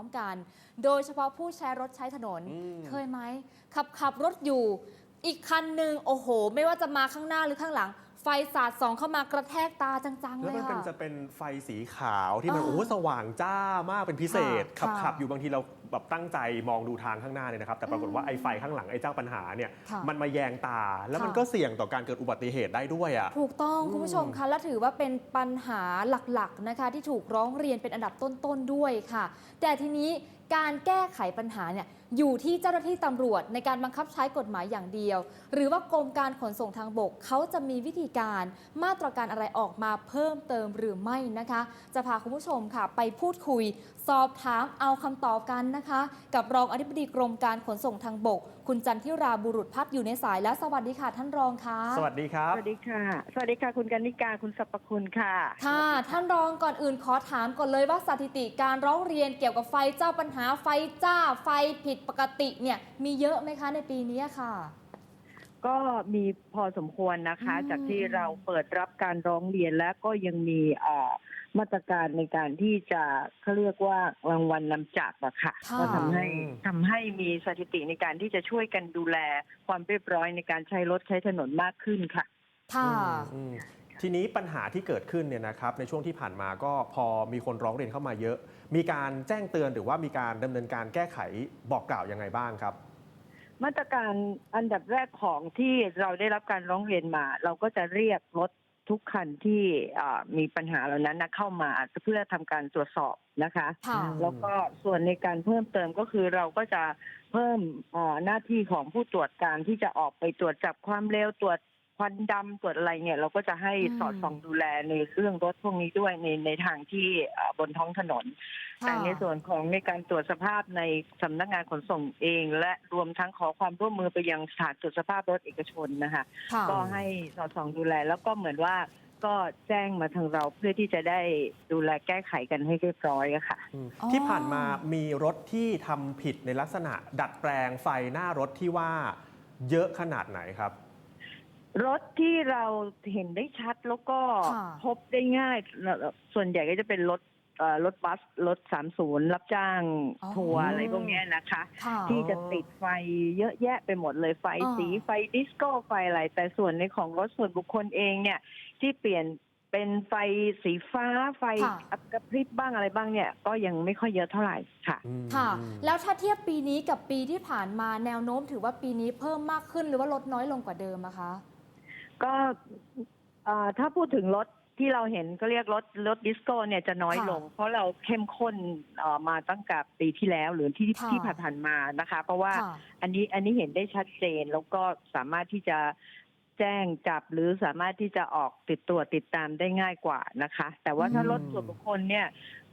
ร้อมกัน โดยเฉพาะผู้ใช้รถใช้ถนน อืม เคยไหมขับขับรถอยู่ อีกคันหนึ่งโอ้โห ไม่ว่าจะมาข้างหน้าหรือข้างหลัง ไฟสาดส่องเข้ามากระแทกตาจังๆแล้เลวยมันเป็นค่ะ จะเป็นไฟสีขาวที่มันอ่าโอ้โหสว่างจ้ามากเป็นพิเศษ ขับค่ะขับอยู่บางทีเราแบบตั้งใจมองดูทางข้างหน้าเนี่ยนะครับ แต่ปรากฏว่าไอ้ไฟข้างหลังไอ้เจ้าปัญหาเนี่ยค่ะมันมาแยงตา แล้วมันค่ะ ก็เสี่ยงต่อการเกิดอุบัติเหตุได้ด้วยอะ ถูกต้องอืมคุณผู้ชมคะและถือว่าเป็นปัญหาหลักๆนะคะ ที่ถูกร้องเรียนเป็นอันดับต้นๆด้วยค่ะ แต่ทีนี้การแก้ไขปัญหาเนี่ย อยู่ที่เจ้าหน้าที่ตำรวจในการบังคับใช้กฎหมายอย่างเดียว หรือว่ากรมการขนส่งทางบกเขาจะมีวิธีการมาตรการอะไรออกมาเพิ่มเติมหรือไม่นะคะ จะพาคุณผู้ชมค่ะ ไปพูดคุย สอบถามเอาคำตอบกันนะคะ กับรองอธิบดีกรมการขนส่งทางบก คุณจันทิราบุรุษพัฒน์อยู่ในสายแล้วสวัสดีค่ะท่านรองค่ะ สวัสดีครับ สวัสดีค่ะ สวัสดีค่ะ คุณกันนิกาคุณสรรพคุณค่ะ ค่ะ ท่านรองก่อนอื่นขอถามก่อนเลยว่าสถิติการร้องเรียนเกี่ยวกับไฟเจ้าปัญหาไฟจ้าไฟผิดปกติเนี่ยมีเยอะไหมคะในปีนี้ค่ะ ก็มีพอสมควรนะคะอืมจากที่เราเปิดรับการร้องเรียนและก็ยังมีเอ่อมาตรการในการที่จะเขาเรียกว่ารางวัลนำจับอะค่ะค่ะก็ทำให้อืมทำให้มีสถิติในการที่จะช่วยกันดูแลความเรียบร้อยในการใช้รถใช้ถนนมากขึ้นค่ะค่ะอืมทีนี้ปัญหาที่เกิดขึ้นเนี่ยนะครับในช่วงที่ผ่านมาก็พอมีคนร้องเรียนเข้ามาเยอะ มีการแจ้งเตือนหรือว่ามีการดำเนินการแก้ไขบอกกล่าวยังไงบ้างครับ มาตรการอันดับแรกของที่เราได้รับการร้องเรียนมา เราก็จะเรียกรถทุกคันที่อ่ามีปัญหาเหล่านั้นนะเข้ามาเพื่อทำการตรวจสอบนะคะค่ะแล้วก็ส่วนในการเพิ่มเติมก็คือเราก็จะเพิ่มอ่าหน้าที่ของผู้ตรวจการที่จะออกไปตรวจจับความเร็วตรวจ ควันดำตรวจอะไรเนี่ย เราก็จะให้อืมสอดส่องดูแลในเรื่องรถพวกนี้ด้วยในในทางที่อ่าบนท้องถนน แต่ในส่วนของในการตรวจสภาพในสำนักงานขนส่งเอง และรวมทั้งขอความร่วมมือไปยังสถานตรวจสภาพรถเอกชนนะคะค่ะก็ให้สอดส่องดูแลแล้วก็เหมือนว่าก็แจ้งมาทางเราเพื่อที่จะได้ดูแลแก้ไขกันให้เรียบร้อยอะค่ะอืมอ๋อที่ผ่านมามีรถที่ทำผิดในลักษณะ ดัดแปลงไฟหน้ารถที่ว่าเยอะขนาดไหนครับ รถที่เราเห็นได้ชัดแล้วก็ค่ะ พบได้ง่าย ส่วนใหญ่ก็จะเป็นรถเอ่อรถบัส รถสามศูนย์รับจ้างอ๋อ ทัวร์อะไรพวกเนี้ยนะคะ ค่ะ ที่จะติดไฟเยอะแยะไปหมดเลยไฟอ่า สีไฟดิสโก้ไฟอะไร แต่ส่วนในของรถส่วนบุคคลเองเนี่ย ที่เปลี่ยนเป็นไฟสีฟ้าไฟค่ะ อับกระพริบบ้างอะไรบ้างเนี่ย ก็ยังไม่ค่อยเยอะเท่าไหร่ค่ะ อืมค่ะ แล้วถ้าเทียบปีนี้กับปีที่ผ่านมาแนวโน้มถือว่าปีนี้เพิ่มมากขึ้นหรือว่าลดน้อยลงกว่าเดิมอะคะ ก็เอ่อถ้าพูดถึงรถที่เราเห็นก็เรียกรถรถดิสโก้เนี่ยจะน้อยค่ะลง เพราะเราเข้มข้นเอ่อมาตั้งแต่ปีที่แล้วหรือที่ค่ะ ที่ผ่านๆมานะคะ เพราะว่า ค่ะ อันนี้อันนี้เห็นได้ชัดเจนแล้วก็สามารถที่จะแจ้งจับหรือสามารถที่จะออกติดตัวติดตามได้ง่ายกว่านะคะ แต่ว่าถ้าอืม รถส่วนบุคคลเนี่ย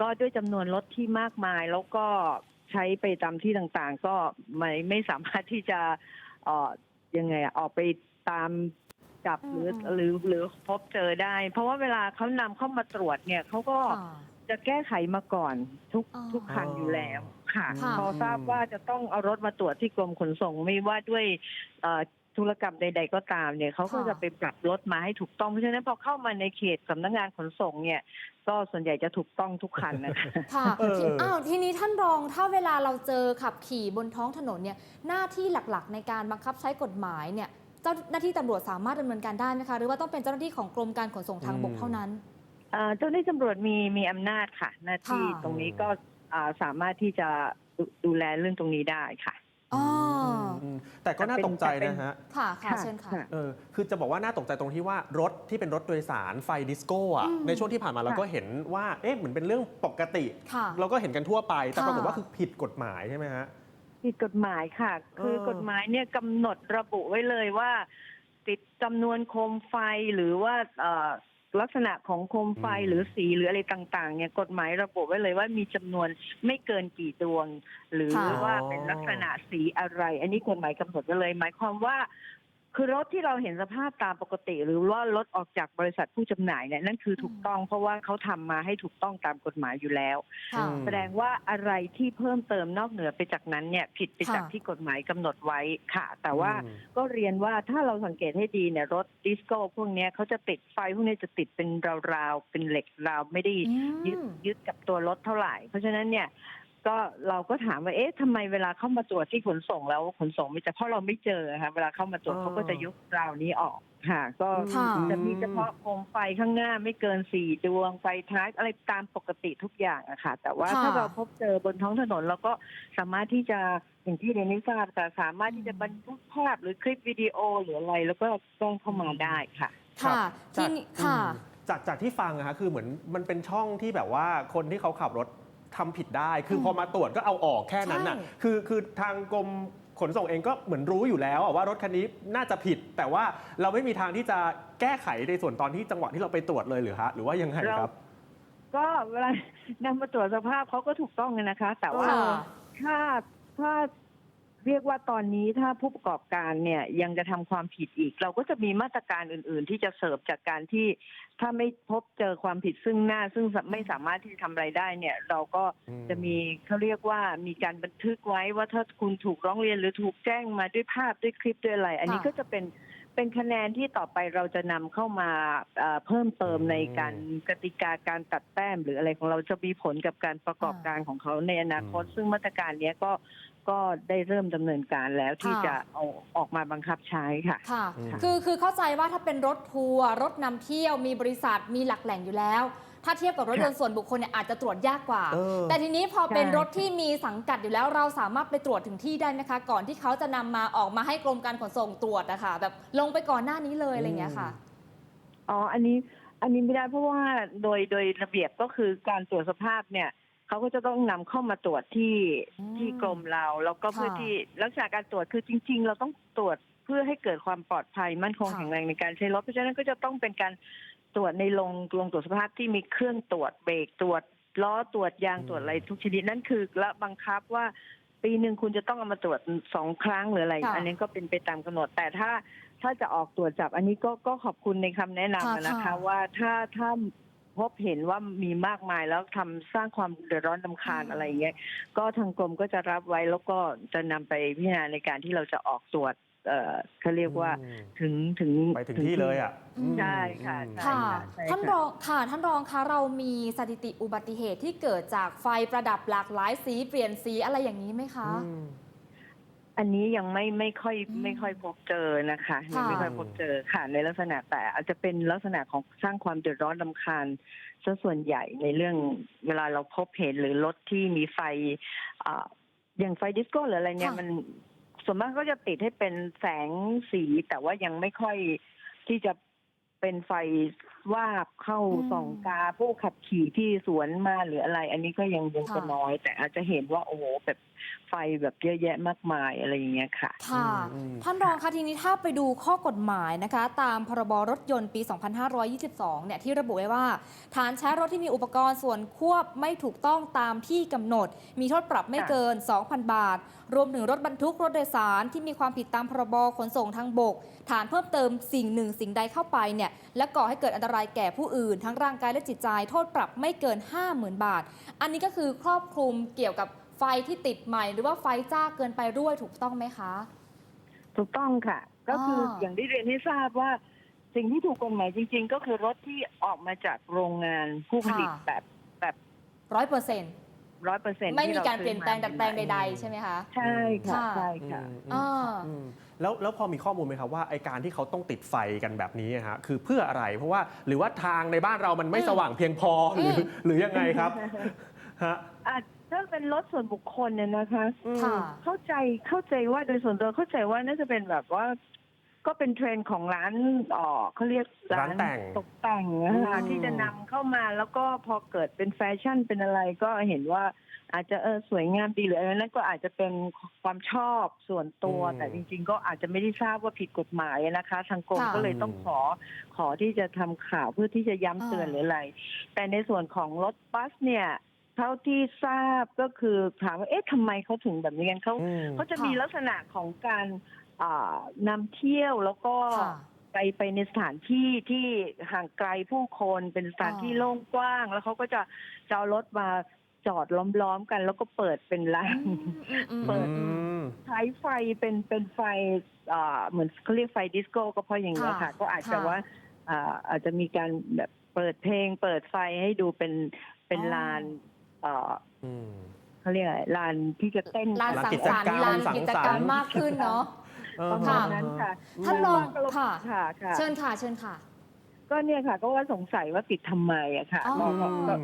ก็ด้วยจำนวนรถที่มากมาย แล้วก็ใช้ไปตามที่ต่างๆ ก็ไม่ไม่สามารถที่จะเอ่อยังไงอะออกไปตาม จับหรืออืมหรือหรือพบเจอได้ เพราะว่าเวลาเขานำเข้ามาตรวจเนี่ยเขาก็ค่ะ จะแก้ไขมาก่อนทุกอ๋อทุกคันอยู่แล้วค่ะ ค่ะ พอทราบว่าจะต้องเอารถมาตรวจที่กรมขนส่งไม่ว่าด้วยเอ่อธุรกรรมใด ๆ ก็ตามเนี่ยเขาก็ค่ะ จะไปปรับรถมาให้ถูกต้องเพราะฉะนั้นพอเข้ามาในเขตสำนักงานขนส่งเนี่ย ก็ส่วนใหญ่จะถูกต้องทุกคันนะคะ ค่ะเออทีอ้าวทีนี้ท่านรองถ้าเวลาเราเจอขับขี่บนท้องถนนเนี่ยหน้าที่หลักๆ ในการบังคับใช้กฎหมายเนี่ย เจ้าหน้าที่ตำรวจสามารถดำเนินการได้ไหมคะ หรือว่าต้องเป็นเจ้าหน้าที่ของกรมการขนส่งทางบกอืมเท่านั้น เอ่อเจ้าหน้าที่ตำรวจมีมีอำนาจค่ะ หน้าที่ค่ะ ตรงนี้ก็อ่าสามารถที่จะดูดูแลเรื่องตรงนี้ได้ค่ะ อ๋อมอืมแต่ก็น่าตกใจนะฮะค่ะค่ะเชิญค่ะ เออคือจะบอกว่าน่าตกใจตรงที่ว่ารถที่เป็นรถโดยสารไฟดิสโก้อะอืม ในช่วงที่ผ่านมาเราก็เห็นว่าเอ๊ะเหมือนเป็นเรื่องปกติ ค่ะ เราก็เห็นกันทั่วไปแต่ค่ะปรากฏว่าคือผิดกฎหมายใช่ไหมฮะ ผิดกฎหมายค่ะ คือเออกฎหมายเนี่ยกำหนดระบุไว้เลยว่า ติดจำนวนโคมไฟหรือว่าเอ่อลักษณะของโคมไฟอืมหรือสีหรืออะไรต่าง ๆ เนี่ยกฎหมายระบุไว้เลยว่ามีจำนวนไม่เกินกี่ดวง หรือค่ะว่าเป็นลักษณะสีอะไร อันนี้กฎหมายกำหนดไว้เลย หมายความว่า คือรถที่เราเห็นสภาพตามปกติ หรือว่ารถออกจากบริษัทผู้จำหน่ายเนี่ยนั่นคือถูกต้องเพราะว่าเขาทำมาให้ถูกต้องตามกฎหมายอยู่แล้วค่ะอืมแสดงว่าอะไรที่เพิ่มเติมนอกเหนือไปจากนั้นเนี่ยผิดไปจากค่ะที่กฎหมายกำหนดไว้ค่ะ แต่ว่าอืมก็เรียนว่าถ้าเราสังเกตให้ดีเนี่ยรถดิสโก้พวกเนี้ยเขาจะติดไฟพวกนี้จะติดเป็นราวๆเป็นเหล็กราวไม่ได้อืยึดมยึดกับตัวรถเท่าไหร่ เพราะฉะนั้นเนี่ย ก็เราก็ถามว่าเอ๊ะทำไมเวลาเข้ามาตรวจที่ขนส่งแล้วขนส่งไม่เจอเพราะเราไม่เจอค่ะเวลาเข้ามาตรวจอ๋อเขาก็จะยกราวนี้ออกค่ะ ก็ค่ะจะมีเฉพาะโคมไฟข้างหน้าไม่เกินสี่ดวงไฟท้ายอะไรตามปกติทุกอย่างอะค่ะ แต่ว่าค่ะ ถ้าเราพบเจอบนท้องถนนเราก็สามารถที่จะอย่างที่เรนนี่ทราบค่ะสามารถที่จะบันทึกภาพหรือคลิปวิดีโอหรืออะไรแล้วก็แจ้งเข้ามาได้ค่ะ ค่ะจาที่กนี่ค่ะ อืมจากจากที่ฟังอะฮะคือเหมือนมันเป็นช่องที่แบบว่าคนที่เขาขับรถ ทำผิดได้ คืออมพอมาตรวจก็เอาออกแค่นั้นน่ะใช่คือคือทางกรมขนส่งเองก็เหมือนรู้อยู่แล้วอะว่ารถคันนี้น่าจะผิด แต่ว่าเราไม่มีทางที่จะแก้ไขในส่วนตอนที่จังหวะที่เราไปตรวจเลยหรือฮะหรือว่ายังไงครับ ก็เวลานำมาตรวจสภาพเขาก็ถูกต้องเลยนะคะ แต่ว่าค่ะถ้าถ้า เรียกว่าตอนนี้ถ้าผู้ประกอบการเนี่ยยังจะทำความผิดอีก เราก็จะมีมาตรการอื่น ๆ ที่จะเสิร์ฟจากการที่ถ้าไม่พบเจอความผิดซึ่งหน้า ซึ่งไม่สามารถที่จะทำอะไรได้เนี่ย เราก็อืมจะมีเขาเรียกว่ามีการบันทึกไว้ว่าถ้าคุณถูกร้องเรียนหรือถูกแจ้งมาด้วยภาพด้วยคลิปด้วยอะไร อันนี้ค่ะก็จะเป็นเป็นคะแนนที่ต่อไปเราจะนำเข้ามาเอ่อเพิ่มเติมในการกติกาการตัดแต้มหรืออะไรของเราจะมีผลกับการประกอบการของเขาในอนาคต ซึ่งมาตรการเนี้ยก็ ก็ได้เริ่มดำเนินการแล้วที่ค่ะ จะเอาออกมาบังคับใช้ค่ะ ค่ะ อืม คือคือเข้าใจว่าถ้าเป็นรถทัวร์รถนำเที่ยวมีบริษัทมีหลักแหล่งอยู่แล้ว ถ้าเทียบกับรถยนต์ส่วนบุคคลเนี่ยอาจจะตรวจยากกว่า เออ แต่ทีนี้พอเป็นใช่ รถที่มีสังกัดอยู่แล้ว เราสามารถไปตรวจถึงที่ได้ไหมคะ ก่อนที่เขาจะนำมาออกมาให้กรมการขนส่งตรวจนะคะแบบลงไปก่อนหน้านี้เลยอะไรอย่างเงี้ยค่ะ อ๋อ อันนี้ อันนี้ไม่ได้เพราะว่าโดยโดยระเบียบก็คือการตรวจสภาพเนี่ย เขาก็จะต้องนำเข้ามาตรวจที่อืมที่กรมเรา แล้วก็เพื่อค่ะที่ลักษณะการตรวจคือจริง ๆ เราต้องตรวจเพื่อให้เกิดความปลอดภัยมั่นคงค่ะแข็งแรงในการใช้รถเพราะฉะนั้นก็จะต้องเป็นการตรวจในโรงโรงตรวจสภาพที่มีเครื่องตรวจเบรกตรวจล้อตรวจยางอืมตรวจอะไรทุกชนิดนั่นคือและบังคับว่าปีหนึ่งคุณจะต้องเอามาตรวจสองครั้งหรืออะไรค่ะอันนี้ก็เป็นไปตามกำหนด แต่ถ้าถ้าจะออกตรวจจับ อันนี้ก็ก็ขอบคุณในคำแนะนำค่ะอะนะคะค่ะว่าถ้าถ้า พบเห็นว่ามีมากมายแล้วทำสร้างความเดือดร้อนลำคาญอืมอะไรอย่างเงี้ยก็ทางกรมก็จะรับไว้แล้วก็จะนำไปพิจารณาในการที่เราจะออกตรวจเอ่อเขาเรียกว่าอืมถึงถึงไปถึงที่เลยอะอืมใช่ค่ะอืมใช่ค่ะใช่ท่านค่ะรองค่ะท่านรองคะเรามีสถิติอุบัติเหตุที่เกิดจากไฟประดับหลากหลายสีเปลี่ยนสีอะไรอย่างนี้ไหมคะ อืมอันนี้ยังไม่ไม่ค่อยอืมไม่ค่อยพบเจอนะคะยังค่ะไม่ค่อยพบเจอค่ะ ในลักษณะแต่อาจจะเป็นลักษณะของสร้างความเดือดร้อนลำคาญซะส่วนใหญ่ในเรื่องเวลาเราพบเห็นหรือรถที่มีไฟอ่าอย่างไฟดิสโก้หรืออะไรเนี่ยค่ะ มันส่วนมากก็จะติดให้เป็นแสงสีแต่ว่ายังไม่ค่อยที่จะเป็นไฟ วาบเข้าอืมส่องกาผู้ขับขี่ที่สวนมาหรืออะไร อันนี้ก็ยังยังจะค่ะน้อย แต่อาจจะเห็นว่าโอ้โหแบบไฟแบบเยอะแยะมากมายอะไรอย่างเงี้ยค่ะ ค่ะอืมท่านรองคะทีนี้ถ้าไปดูข้อกฎหมายนะคะ ตามพรบรถยนต์ปี 2522 เนี่ยที่ระบุไว้ว่า ฐานใช้รถที่มีอุปกรณ์ส่วนควบไม่ถูกต้องตามที่กำหนด มีโทษปรับไม่เกิน 2,000 บาท รวมถึงรถบรรทุกรถโดยสารที่มีความผิดตามพรบขนส่งทางบก ฐานเพิ่มเติมสิ่งหนึ่งสิ่งใดเข้าไปเนี่ยและก่อให้เกิดอันตรายแก่ผู้อื่น ทั้งร่างกายและจิตใจ โทษปรับไม่เกิน 50,000 บาท อันนี้ก็คือครอบคลุมเกี่ยวกับไฟที่ติดใหม่ หรือว่าไฟจ้าเกินไปด้วยถูกต้องไหมคะ ถูกต้องค่ะ ก็คืออออย่างที่เรียนให้ทราบว่า สิ่งที่ถูกกฎหมายจริง ๆ ก็คือรถที่ออกมาจากโรงงานผู้ผลิตค่ะ แบบแบบร้อยเปอร์เซ็นต์ ร้อยเปอร์เซ็นต์ไม่มีการเปลี่ยนแปลงดัดแปลงใดๆ ใช่ไหมคะ ใช่ค่ะค่ะใช่ค่ะอืมอ่า อืมแล้วแล้วพอมีข้อมูลไหมครับว่าไอการที่เขาต้องติดไฟกันแบบนี้อะฮะคือเพื่ออะไรเพราะว่าหรือว่าทางในบ้านเรามันไม่อืมสว่างเพียงพอหรือมหรือยังไงครับฮะอาจถ้าเป็นรถส่วนบุคคลเนี่ยนะคะค่ะ เข้าใจเข้าใจว่าโดยส่วนตัวเข้าใจว่าน่าจะเป็นแบบว่า ก็เป็นเทรนด์ของร้านอ๋อเขาเรียกร้านแต่งตกแต่งนะคะอืม ที่จะนำเข้ามาแล้วก็พอเกิดเป็นแฟชั่นเป็นอะไรก็เห็นว่าอาจจะเออสวยงามดีหรืออะไรนั้นก็อาจจะเป็นความชอบส่วนตัวแต่จริง ๆ ก็อาจจะไม่ได้ทราบว่าผิดกฎหมายนะคะ ทางกรมค่ะก็เลยต้องขอขอที่จะทำข่าวเพื่อที่จะย้ำเตือนอ่า หรืออะไร แต่ในส่วนของรถบัสเนี่ยเท่าที่ทราบก็คือถามว่าเอ๊ะทำไมเขาถึงแบบนี้กันเขาอืมเขาจะมีลักษณะของการ อ่านำเที่ยวแล้วก็ค่ะ ไปไปในสถานที่ที่ห่างไกลผู้คนเป็นสถานที่อ่าโล่งกว้าง แล้วเขาก็จะจะเอารถมาจอดล้อมๆกัน แล้วก็เปิดเป็นร้านอืมอืมอืม เปิด อืม ใช้ไฟเป็นเป็นไฟอ่าเหมือนเขาเรียกไฟดิสโก้ก็เพราะอย่างนี้ยค่ะ ค่ะก็อาจจะค่ะ ว่าอ่าอาจจะมีการแบบเปิดเพลง เปิดไฟให้ดูเป็นเป็นอ๋อลานอ่าอืม เขาเรียกอะไรลานที่จะเต้นลานลานสังกิจสรรกรรค์ม ลานสังกิจสรรค์กรรมมากขึ้นเนาะเออ ประมาณนั้นค่ะท่านรองก็เค่ะค่ะค่ะ เชิญค่ะ เชิญค่ะ ก็เนี่ยค่ะ ก็ว่าสงสัยว่าปิดทำไมอะค่ะอ๋อก็ก็ก็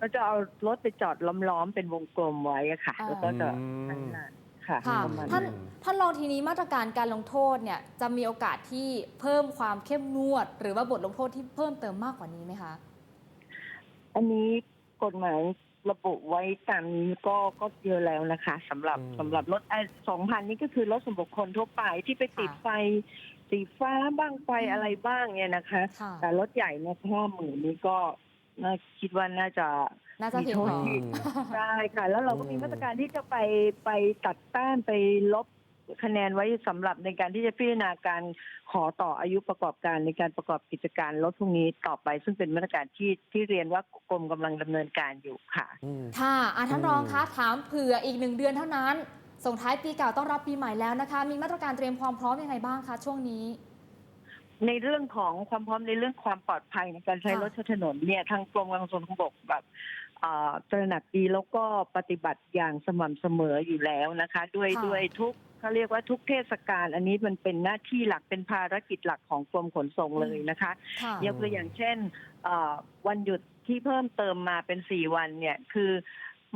ก็จะเอารถไปจอดล้อมๆเป็นวงกลมไว้อะค่ะอ่าแล้วก็จะอืมนั่นน่ะค่ะค่ะประมาณท่านนั้นท่านรองทีนี้มาตรการการลงโทษเนี่ยจะมีโอกาสที่เพิ่มความเข้มงวด หรือว่าบทลงโทษที่เพิ่มเติมมากกว่านี้ไหมคะ อันนี้กฎหมาย ระบุไว้ตามนี้ก็ก็เยอะแล้วนะคะสำหรับอืมสำหรับรถไอ้สองพันนี่ก็คือรถส่วนบุคคลทั่วไปที่ไปติดค่ะไฟสีฟ้าบ้างไฟอืมอะไรบ้างเนี่ยนะคะค่ะแต่รถใหญ่เนี่ยห้าหมื่นนี่ก็น่าคิดว่าน่าจะน่าจะเพียงพอมีโทษที่ได้ค่ะ แล้วเราก็มีอืมมาตรการที่จะไปไปตัดแต้มไปลบ คะแนนไว้สำหรับในการที่จะพิจารณาการขอต่ออายุประกอบการในการประกอบกิจการรถพวกนี้ต่อไป ซึ่งเป็นมาตรการที่ที่เรียนว่ากรมกำลังดำเนินการอยู่ค่ะอืมค่ะอะท่านอืมรองคะถามเผื่ออีกหนึ่งเดือนเท่านั้น ส่งท้ายปีเก่าต้อนรับปีใหม่แล้วนะคะ มีมาตรการเตรียมความพร้อมยังไงบ้างคะช่วงนี้ในเรื่องของความพร้อมในเรื่องความปลอดภัยในการใช้ค่ะรถใช้ถนนเนี่ยทางกรมการขนส่งทางบกแบบเอ่อ ตระหนักดีแล้วก็ปฏิบัติอย่างสม่ำเสมออยู่แล้วนะคะ ด้วยค่ะ ด้วยทุกเขาเรียกว่าทุกเทศกาลอันนี้มันเป็นหน้าที่หลักเป็นภารกิจหลักของกรมขนส่งเลยนะคะ ค่ะ ยกตัวอย่างเช่นเอ่อวันหยุดที่เพิ่มเติมมาเป็นสี่วันเนี่ยคือ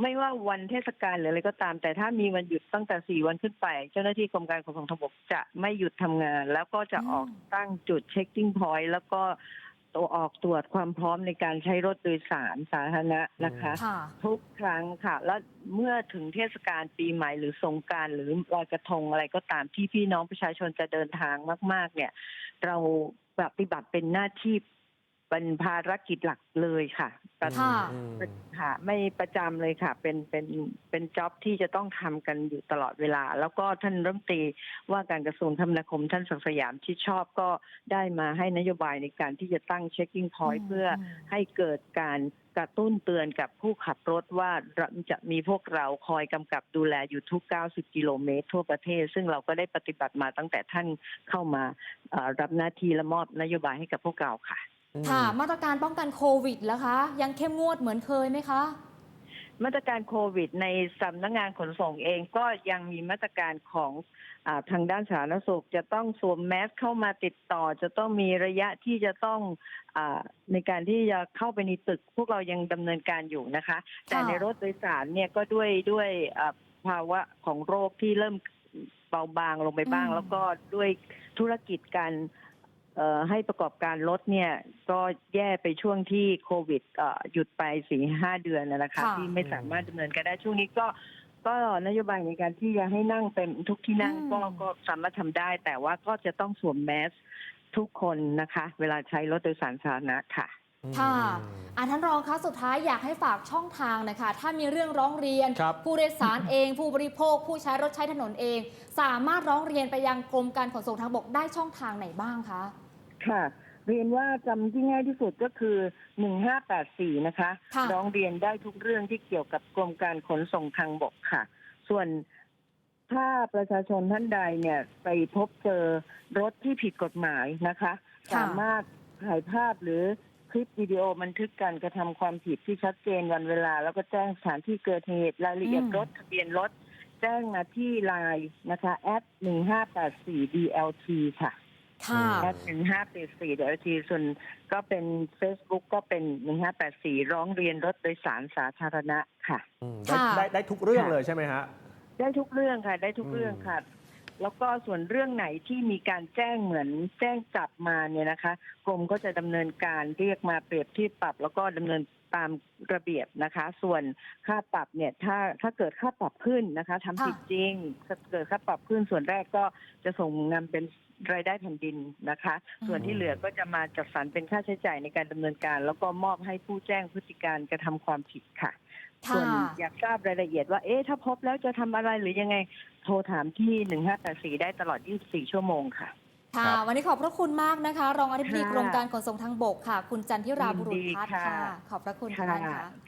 ไม่ว่าวันเทศกาลหรืออะไรก็ตาม แต่ถ้ามีวันหยุดตั้งแต่สี่วันขึ้นไป เจ้าหน้าที่กรมการขนส่งทางบกจะไม่หยุดทำงาน แล้วก็จะออกอืมตั้งจุดเช็คกิ้งพอยต์แล้วก็ ตัวออกตรวจความพร้อมในการใช้รถโดยสารสาธารณะนะคะ ค่ะ ทุกครั้งค่ะ แล้วเมื่อถึงเทศกาลปีใหม่หรือสงกรารหรือลอยกระทงอะไรก็ตามที่พี่น้องประชาชนจะเดินทางมาก ๆ เนี่ย เราปฏิบัติเป็นหน้าที่ เป็นภารกิจหลักเลยค่ะค่ะอืมค่ะ ไม่ประจำเลยค่ะ เป็นเป็นเป็นจ็อบที่จะต้องทำกันอยู่ตลอดเวลา แล้วก็ท่านรัฐมนตรีว่าการกระทรวงคมนาคมท่านศักดิ์สยามที่ชอบก็ได้มาให้นโยบายในการที่จะตั้งเช็คกิ้งพอยต์เพื่อให้เกิดการกระตุ้นเตือนกับผู้ขับรถว่าเราจะมีพวกเราคอยกำกับดูแลอยู่ทุก 90 กิโลเมตรทั่วประเทศ ซึ่งเราก็ได้ปฏิบัติมาตั้งแต่ท่านเข้ามาเอ่อรับหน้าที่และมอบนโยบายให้กับพวกเราค่ะ ค่ะ มาตรการป้องกันโควิดแล้วคะ ยังเข้มงวดเหมือนเคยไหมคะ มาตรการโควิด ในสำนักงานขนส่งเองก็ยังมีมาตรการของอาทางด้านสาธารณสุข จะต้องสวมแมสเข้ามาติดต่อ จะต้องมีระยะที่จะต้องอาในการที่จะเข้าไปในตึก พวกเรายังดำเนินการอยู่นะคะ แต่ในรถโดยสารเนี่ยก็ด้วยด้วยอ่าภาวะของโรคที่เริ่มเบาบางลงไปบ้างอืมแล้วก็ด้วยธุรกิจการเอ่อ ให้ประกอบการรถเนี่ยก็แย่ไปช่วงที่โควิดเอ่อหยุดไปสี่ห้าเดือนนะนะคะค่ะที่ไม่สามารถดำเนินการได้ช่วงนี้ก็ก็นโยบายในการที่จะให้นั่งเต็มทุกที่นั่งอืมก็ก็สามารถทำได้ แต่ว่าก็จะต้องสวมแมสทุกคนนะคะ เวลาใช้รถโดยสารสาธารณะค่ะค่ะอะท่านรองคะสุดท้ายอยากให้ฝากช่องทางหนะคะ ถ้ามีเรื่องร้องเรียนครับผู้โดยสารเอง ผู้บริโภค ผู้ใช้รถใช้ถนนเอง สามารถร้องเรียนไปยังกรมการขนส่งทางบกได้ช่องทางไหนบ้างคะ ค่ะ เรียนว่าจำที่ง่ายที่สุดก็คือ 1584 นะคะ ค่ะ ร้องเรียนได้ทุกเรื่องที่เกี่ยวกับกรมการขนส่งทางบกค่ะ ส่วนถ้าประชาชนท่านใดเนี่ยไปพบเจอรถที่ผิดกฎหมายนะคะ ค่ะ สามารถถ่ายภาพหรือคลิปวิดีโอบันทึกการกระทำความผิดที่ชัดเจนวันเวลา แล้วก็แจ้งสถานที่เกิดเหตุรายละเอียดอืม รถทะเบียนรถ แจ้งมาที่ไลน์นะคะแอด1584 DLT ค่ะ ค่ะแอดหนึ่งห้าแปดสี่เดี๋ยวทีส่วนก็เป็น Facebook ก็เป็นหนึ่งห้าแปดสี่ร้องเรียนรถโดยสารสาธารณะค่ะ อืมค่ะได้ได้ได้ทุกเรื่องเลยใช่ไหมฮะ ได้ทุกเรื่องค่ะ ได้ทุกอืมเรื่องค่ะ แล้วก็ส่วนเรื่องไหนที่มีการแจ้งเหมือนแจ้งจับมาเนี่ยนะคะ กรมก็จะดำเนินการเรียกมาเปรียบเที่ปรับ แล้วก็ดำเนิน ตามระเบียบนะคะ ส่วนค่าปรับเนี่ยถ้าถ้าเกิดค่าปรับขึ้นนะคะทำผิดจริงถ้าเกิดค่าปรับขึ้นส่วนแรกก็จะส่งนำเป็นรายได้แผ่นดินนะคะ ส่วนที่เหลือก็จะมาจัดสรรเป็นค่าใช้จ่ายในการดำเนินการ แล้วก็มอบให้ผู้แจ้งพฤติการกระทำความผิดค่ะ ส่วนค่ะอยากทราบรายละเอียดว่าเอ๊ะถ้าพบแล้วจะทำอะไรหรือยังไงโทรถามที่1584ได้ตลอด24ชั่วโมงค่ะ ค่ะครับวันนี้ขอบพระคุณมากนะคะ รองอธิบดีค่ะกรมการขนส่งทางบกค่ะ คุณจันทิราบุรุษพัฒน์ยินดีค่ะค่ะ ขอบพระคุณค่ะท่านค่ะ